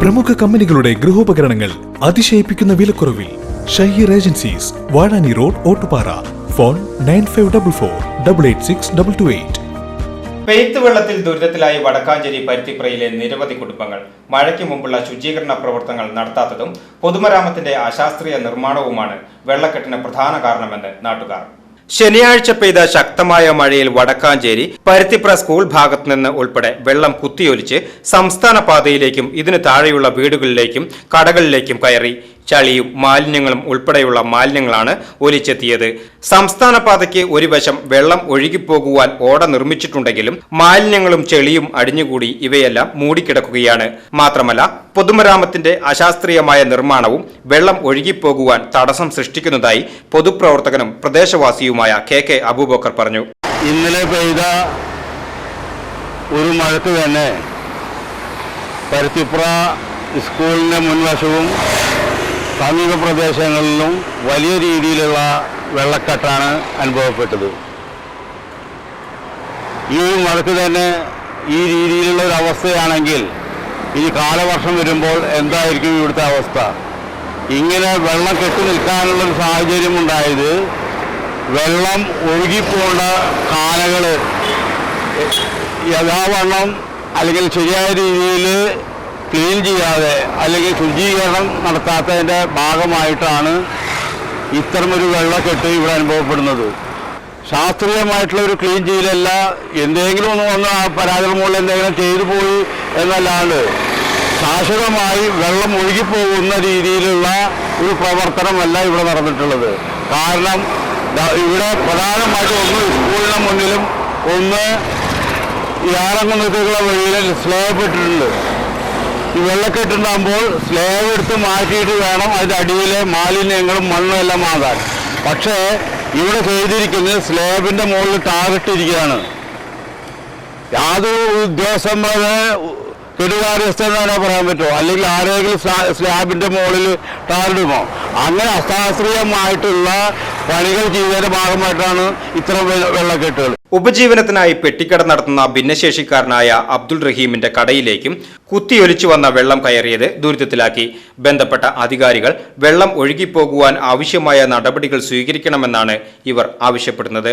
പ്രമുഖ കമ്പനികളുടെ ഗൃഹോപകരണങ്ങൾ അതിശയിപ്പിക്കുന്ന വിലക്കുറവിൽ Shaheer agencies Vazhani road Ottupara. Phone nine five double four double eight six double two eight. പെയ്ത്ത് വെള്ളത്തിൽ ദുരിതത്തിലായി വടക്കാഞ്ചേരി പരുത്തിപ്പുറയിലെ നിരവധി കുടുംബങ്ങൾ മഴയ്ക്ക് മുമ്പുള്ള ശുചീകരണ പ്രവർത്തനങ്ങൾ നടത്താത്തതും പൊതുമരാമത്തിന്റെ അശാസ്ത്രീയ നിർമ്മാണവുമാണ് വെള്ളക്കെട്ടിന് പ്രധാന കാരണമെന്ന് നാട്ടുകാർ. ശനിയാഴ്ച പെയ്ത ശക്തമായ മഴയിൽ വടക്കാഞ്ചേരി പരുത്തിപ്ര സ്കൂൾ ഭാഗത്ത് നിന്ന് ഉൾപ്പെടെ വെള്ളം കുത്തിയൊലിച്ച് സംസ്ഥാന പാതയിലേക്കും ഇതിന് താഴെയുള്ള വീടുകളിലേക്കും കടകളിലേക്കും കയറി. ചളിയും മാലിന്യങ്ങളും ഉൾപ്പെടെയുള്ള മാലിന്യങ്ങളാണ് ഒലിച്ചെത്തിയത്. സംസ്ഥാന പാതയ്ക്ക് ഒരു വശം വെള്ളം ഒഴുകിപ്പോകുവാൻ ഓട നിർമ്മിച്ചിട്ടുണ്ടെങ്കിലും മാലിന്യങ്ങളും ചെളിയും അടിഞ്ഞുകൂടി ഇവയെല്ലാം മൂടിക്കിടക്കുകയാണ്. മാത്രമല്ല പൊതുമരാമത്തിന്റെ അശാസ്ത്രീയമായ നിർമ്മാണവും വെള്ളം ഒഴുകിപ്പോകുവാൻ തടസ്സം സൃഷ്ടിക്കുന്നതായി പൊതുപ്രവർത്തകനും പ്രദേശവാസിയുമായ കെ കെ അബൂബക്കർ പറഞ്ഞു. ഇന്നലെ പെയ്ത ഒരു മഴക്ക് തന്നെ പരുത്തിപ്പുറ സ്കൂളിന്റെ മുൻവശവും സമീപ പ്രദേശങ്ങളിലും വലിയ രീതിയിലുള്ള വെള്ളക്കെട്ടാണ് അനുഭവപ്പെട്ടത്. ഈ ഒരു മഴക്ക് തന്നെ ഈ രീതിയിലുള്ള ഒരു അവസ്ഥയാണെങ്കിൽ ഇനി കാലവർഷം വരുമ്പോൾ എന്തായിരിക്കും ഇവിടുത്തെ അവസ്ഥ? ഇങ്ങനെ വെള്ളം കെട്ടി നിൽക്കാനുള്ളൊരു സാഹചര്യം ഉണ്ടായത് വെള്ളം ഒഴുകിപ്പോണ്ട കാലകൾ യഥാവണ്ണം അല്ലെങ്കിൽ ശരിയായ രീതിയിൽ ക്ലീൻ ചെയ്യാതെ അല്ലെങ്കിൽ ശുചീകരണം നടത്താത്തതിന്റെ ഭാഗമായിട്ടാണ് ഇത്തരമൊരു വെള്ളക്കെട്ട് ഇവിടെ അനുഭവപ്പെടുന്നത്. ശാസ്ത്രീയമായിട്ടുള്ള ഒരു ക്ലീൻ ചെയ്യലല്ല എന്തെങ്കിലും ഒന്ന് വന്ന് ആ പരാതികൾ മുകളിൽ എന്തെങ്കിലും ചെയ്തു പോയി എന്നല്ലാണ്ട് ശാശ്വതമായി വെള്ളം ഒഴുകിപ്പോകുന്ന രീതിയിലുള്ള ഒരു പ്രവർത്തനമല്ല ഇവിടെ നടന്നിട്ടുള്ളത്. കാരണം ഇവിടെ പ്രധാനമായിട്ടും ഒന്ന് സ്കൂളിന് മുന്നിലും ഒന്ന് ഈ ആറംകുന്നത്തേക്കുള്ള വഴിയിൽ സ്ലാബ് ഇട്ടിട്ടുണ്ട്. ഈ വെള്ളക്കെട്ടുണ്ടാകുമ്പോൾ സ്ലേവ് എടുത്ത് മാറ്റിയിട്ട് വേണം അതിന്റെ അടിയിലെ മാലിന്യങ്ങളും മണ്ണും എല്ലാം മാതാൻ പക്ഷേ ഇവിടെ ചെയ്തിരിക്കുന്നത് സ്ലേബിന്റെ മുകളിൽ ടാറിട്ടിരിക്കുകയാണ് യാതൊരു ഉദ്യോഗസ്ഥന്മാരെ കെടുകാര്യസ്ഥെന്നാണോ പറയാൻ പറ്റുമോ? അല്ലെങ്കിൽ ആരെങ്കിലും സ്ലാബിന്റെ മുകളിൽ ടാറിടുമോ അങ്ങനെ അശാസ്ത്രീയമായിട്ടുള്ള പണികൾ ചെയ്തതിന്റെ ഭാഗമായിട്ടാണ് ഇത്തരം വെള്ളക്കെട്ടുകൾ. ഉപജീവനത്തിനായി പെട്ടിക്കട നടത്തുന്ന ഭിന്നശേഷിക്കാരനായ അബ്ദുൾ റഹീമിന്റെ കടയിലേക്കും കുത്തിയൊലിച്ചു വന്ന വെള്ളം കയറിയത് ദുരിതത്തിലാക്കി. ബന്ധപ്പെട്ട അധികാരികൾ വെള്ളം ഒഴുകിപ്പോകുവാൻ ആവശ്യമായ നടപടികൾ സ്വീകരിക്കണമെന്നാണ് ഇവർ ആവശ്യപ്പെടുന്നത്.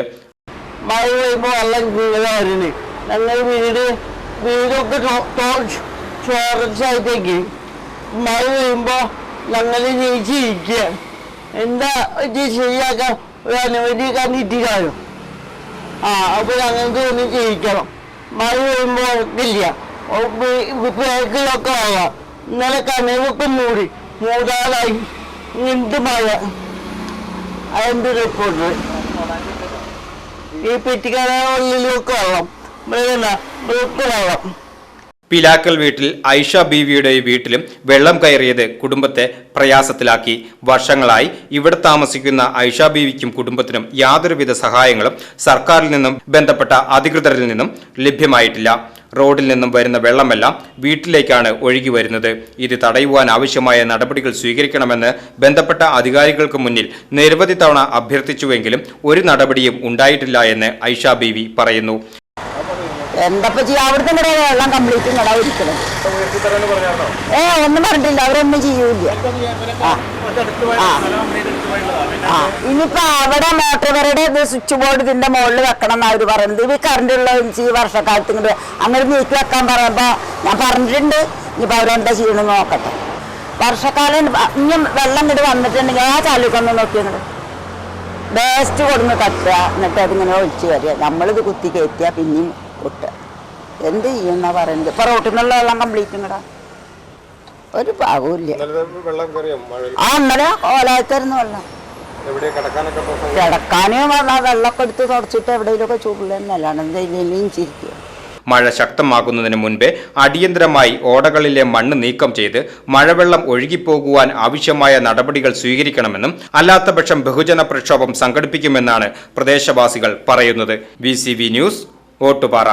മഴ പെയ്യുമ്പോൾ വെള്ളം കൂടുതൽ വരുന്നത് ഞങ്ങൾ വീട് വീടൊക്കെ ചോർച്ചയായിട്ടേക്ക് മഴ പെയ്യുമ്പോൾ ഞങ്ങൾ ജയിച്ചിരിക്കുക എന്താ ഇത് ശരിയാക്കാൻ ഒരു അനുമതി കണ്ടിട്ടില്ലാലോ ആ അപ്പോൾ ഞങ്ങൾക്ക് ഒന്ന് ചെയ്യിക്കണം. മഴ വരുമ്പോൾ ഉറക്കില്ല ബാക്കിലൊക്കെ ആവാം ഇന്നലെ കനവൊക്കെ മൂടി. മൂടാതായി ഇങ്ങനത്തെ മഴ? അതിന്റെ റിപ്പോർട്ട് ഈ പെറ്റിക്കട ഉള്ളിലൊക്കെ മൃഗന മൃഗ വെള്ളം. പിലാക്കൽ വീട്ടിൽ ഐഷ ബീവിയുടെ വീട്ടിലും വെള്ളം കയറിയത് കുടുംബത്തെ പ്രയാസത്തിലാക്കി. വർഷങ്ങളായി ഇവിടെ താമസിക്കുന്ന ഐഷ ബീവിക്കും കുടുംബത്തിനും യാതൊരുവിധ സഹായങ്ങളും സർക്കാരിൽ നിന്നും ബന്ധപ്പെട്ട അധികൃതരിൽ നിന്നും ലഭ്യമായിട്ടില്ല. റോഡിൽ നിന്നും വരുന്ന വെള്ളമെല്ലാം വീട്ടിലേക്കാണ് ഒഴുകി വരുന്നത്. ഇത് തടയുവാൻ ആവശ്യമായ നടപടികൾ സ്വീകരിക്കണമെന്ന് ബന്ധപ്പെട്ട അധികാരികൾക്ക് മുന്നിൽ നിരവധി തവണ അഭ്യർത്ഥിച്ചുവെങ്കിലും ഒരു നടപടിയും ഉണ്ടായിട്ടില്ല എന്ന് ഐഷ ബീവി പറയുന്നു. എന്തപ്പോ ചെയ്യാ? അവിടുത്തെ തന്നെ വെള്ളം കംപ്ലീറ്റ് ഇങ്ങടാ ഒരിക്കലും ഏ ഒന്നും പറഞ്ഞിട്ടില്ല. അവരൊന്നും ചെയ്യൂല ആ. ഇനിയിപ്പോ അവിടെ ഇത് സ്വിച്ച് ബോർഡ് ഇതിന്റെ മുകളിൽ വെക്കണം എന്നാ അവർ പറയുന്നത്. ഈ കറണ്ട് ഉള്ള ഈ വർഷക്കാലത്ത് ഇങ്ങോട്ട് അങ്ങനെ നീക്കി വെക്കാൻ പറയുമ്പോ ഞാൻ പറഞ്ഞിട്ടുണ്ട്. ഇനിയിപ്പോ അവരെന്താ ചെയ്യണമെന്ന് നോക്കട്ടെ. വർഷക്കാലം ഇനി വെള്ളം ഇങ്ങോട്ട് വന്നിട്ടുണ്ടെങ്കിൽ ആ ചാലുക്കൊന്ന് നോക്കിയത് വേസ്റ്റ് കൊടുന്ന് തട്ടുക എന്നിട്ട് അതിങ്ങനെ ഒഴിച്ചു വരിക. നമ്മളിത് കുത്തി കയറ്റിയാൽ പിന്നെയും പൊട്ടുക എന്ത് ചെയ്യുന്ന പറയുന്നത്? ഇപ്പൊ റോട്ടിൽ നിന്നുള്ള വെള്ളം കംപ്ലീറ്റ് ഇങ്ങടാ ഒരു പാകമില്ല വെള്ളം കയറിയോ മഴ ആ ഇന്നലെ ഓലായത്തായിരുന്നു വെള്ളം. എവിടെ കിടക്കാനൊക്കെ കിടക്കാനും വെള്ളമൊക്കെ എടുത്ത് തുടച്ചിട്ട് എവിടെയെങ്കിലുമൊക്കെ ചൂടില്ലെന്നല്ലാണ് എന്തെങ്കിലും ചിരിക്കുക മഴ ശക്തമാകുന്നതിന് മുൻപേ അടിയന്തരമായി ഓടകളിലെ മണ്ണ് നീക്കം ചെയ്ത് മഴവെള്ളം ഒഴുകിപ്പോകുവാൻ ആവശ്യമായ നടപടികൾ സ്വീകരിക്കണമെന്നും അല്ലാത്തപക്ഷം ബഹുജന പ്രക്ഷോഭം സംഘടിപ്പിക്കുമെന്നാണ് പ്രദേശവാസികൾ പറയുന്നത്. V news Ottupara